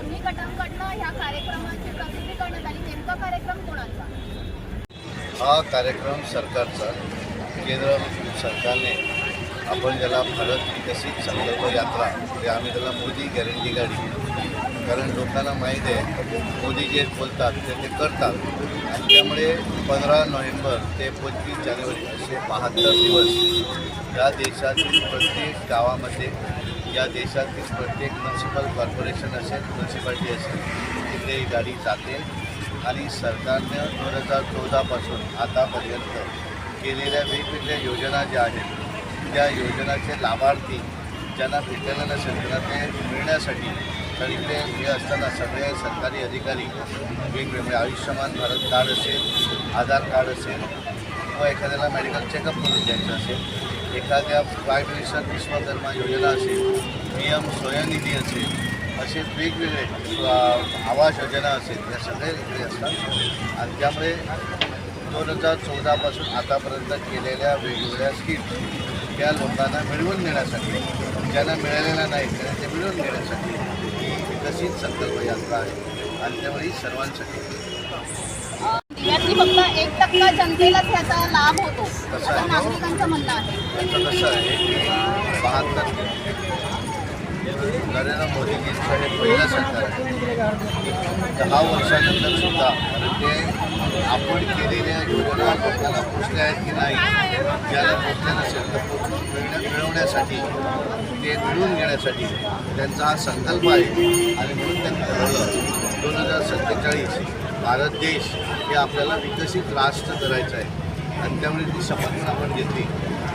दोन्ही गटांकडनं ह्या कार्यक्रमाची प्रसिद्धी करण्यात आली. नेमका कार्यक्रम कोणाचा? हा कार्यक्रम सरकारचा. केंद्र सरकारने आपण ज्याला भारत विकसित संकल्प यात्रा म्हणजे आम्ही त्याला मोदी गॅरंटी गाडी. कारण लोकांना माहीत आहे मोदी जे बोलतात ते ते करतात. आणि त्यामुळे पंधरा नोव्हेंबर ते पंचवीस जानेवारी असे बहात्तर दिवस या देशातील प्रत्येक गावामध्ये या देशातील प्रत्येक म्युन्सिपल कॉर्पोरेशन असेल म्युन्सिपाल्टी असेल तिथे ही गाडी जाते आणि सरकारनं दोन हजार चौदापासून आतापर्यंत केलेल्या वेगवेगळ्या योजना ज्या आहेत त्या योजनाचे लाभार्थी ज्यांना भेटलेलं नसेल त्यांना ते मिळण्यासाठी तर हे असताना सगळे सरकारी अधिकारी वेगवेगळे आयुष्यमान भारत कार्ड असेल आधार कार्ड असेल किंवा एखाद्याला मेडिकल चेकअप करून द्यायचं असेल एखाद्या प्राईम मिनिस्टर विश्वकर्मा योजना असेल पी एम स्वयंनिधी असेल असे वेगवेगळे आवास योजना असेल या सगळे इकडे असतात. आणि त्यामुळे दोन हजार चौदापासून आतापर्यंत केलेल्या वेगवेगळ्या स्कीम त्या लोकांना मिळवून देण्यासाठी ज्यांना मिळालेल्या नाही त्यांना ते मिळवून देण्यासाठी ही विकसित संकल्प यात्रा आहे. आणि त्यामुळे सर्वांसाठी. आणि फक्त एक टक्का जनतेलाच याचा लाभ होतो. कसं असं नागरिकांचं म्हणणं आहे. कसं आहे नरेंद्र मोदीजींचं हे पहिलं सरकार आहे. दहा वर्षानंतर सुद्धा ते आपण केलेल्या योजना लोकांना पोचल्या आहेत की नाही ज्याला पोचल्या नसेल तर पोचून मिळवण्यासाठी ते मिळवून घेण्यासाठी त्यांचा हा संकल्प आहे. आणि म्हणून त्यांनी ठरवलं दोन हजार सत्तेचाळीस भारत देश हे आपल्याला विकसित राष्ट्र करायचं आहे. आणि त्यामुळे ती शपथ आपण घेतली.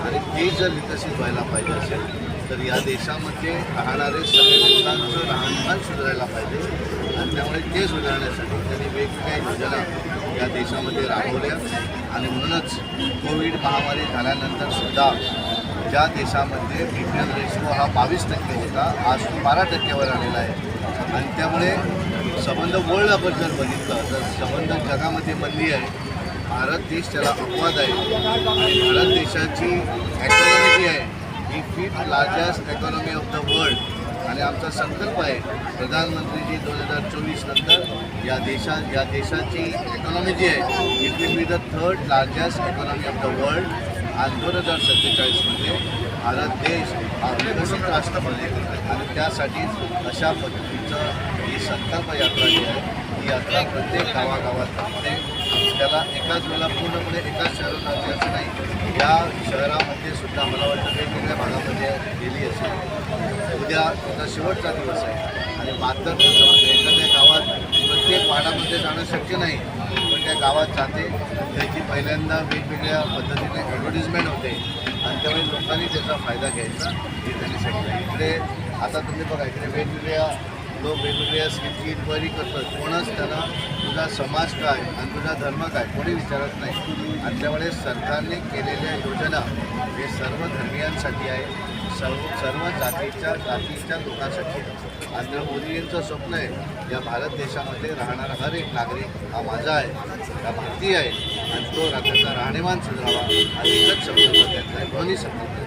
आणि ते जर विकसित व्हायला पाहिजे असेल तर या देशामध्ये राहणारे सगळे लोकांचं राहणीमान सुधारायला पाहिजे. आणि त्यामुळे ते सुधारण्यासाठी त्यांनी वेगवेगळ्या योजना या देशामध्ये राबवल्या. आणि म्हणूनच कोविड महामारी झाल्यानंतर सुद्धा ज्या देशामध्ये बी रेशो हा बावीस टक्के होता आज तो बारा टक्क्यावर आलेला आहे. आणि त्यामुळे संबंध वर्ल्ड आपण जर बघितलं तर संबंध जगामध्ये बनली आहे. भारत देश त्याला अपवाद आहे. आणि भारत देशाची ॲकॉनॉमी जी आहे. ही fifth largest economy of the world आणि आमचा संकल्प आहे प्रधानमंत्रीजी दोन हजार चोवीस नंतर या देशा या देशाची इकॉनॉमी जी आहे it will be the third largest economy of the world आणि दोन हजार सत्तेचाळीसमध्ये भारत देश हा विकसित राष्ट्र बनेल. आणि त्यासाठी अशा पद्धतीचं ही संकल्प यात्रा जी आहे ही यात्रा प्रत्येक गावागावात थांबते त्याला एकाच वेळेला पूर्णपणे एकाच शहरात आली असं नाही. या शहरामध्ये सुद्धा मला वाटतं वेगवेगळ्या भागामध्ये गेली असेल. उद्या त्याचा शेवटचा दिवस आहे. आणि मात्र म्हणजे एखाद्या गावात प्रत्येक वाडामध्ये जाणं शक्य नाही. पण त्या गावात जाते. त्याची पहिल्यांदा वेगवेगळ्या पद्धतीने ॲडव्हर्टिजमेंट होते. आणि त्यामुळे लोकांनी त्याचा फायदा घ्यायचा हे त्यांनी सांगितलं. इकडे आता तुम्ही बघा इकडे वेगवेगळ्या लोक वेगवेगळ्या स्कीमची इन्क्वायरी करतात. कोणच त्यांना तुझा समाज काय आणि तुझा धर्म काय? कोणी विचारत नाही. आपल्यामुळे सरकारने केलेल्या योजना हे सर्व धर्मियांसाठी आहे. सर्व सर्व जातीच्या जातीच्या लोकांसाठी आहे. आणि मोदी यांचं स्वप्न आहे या भारत देशामध्ये राहणारा हर एक नागरिक हा माझा आहे. हा भारतीय आहे. आणि तो त्याचा राहणीमान सुधारावा आणि एकच संकल्प त्यांचा आहे. दोन्ही संकल्प.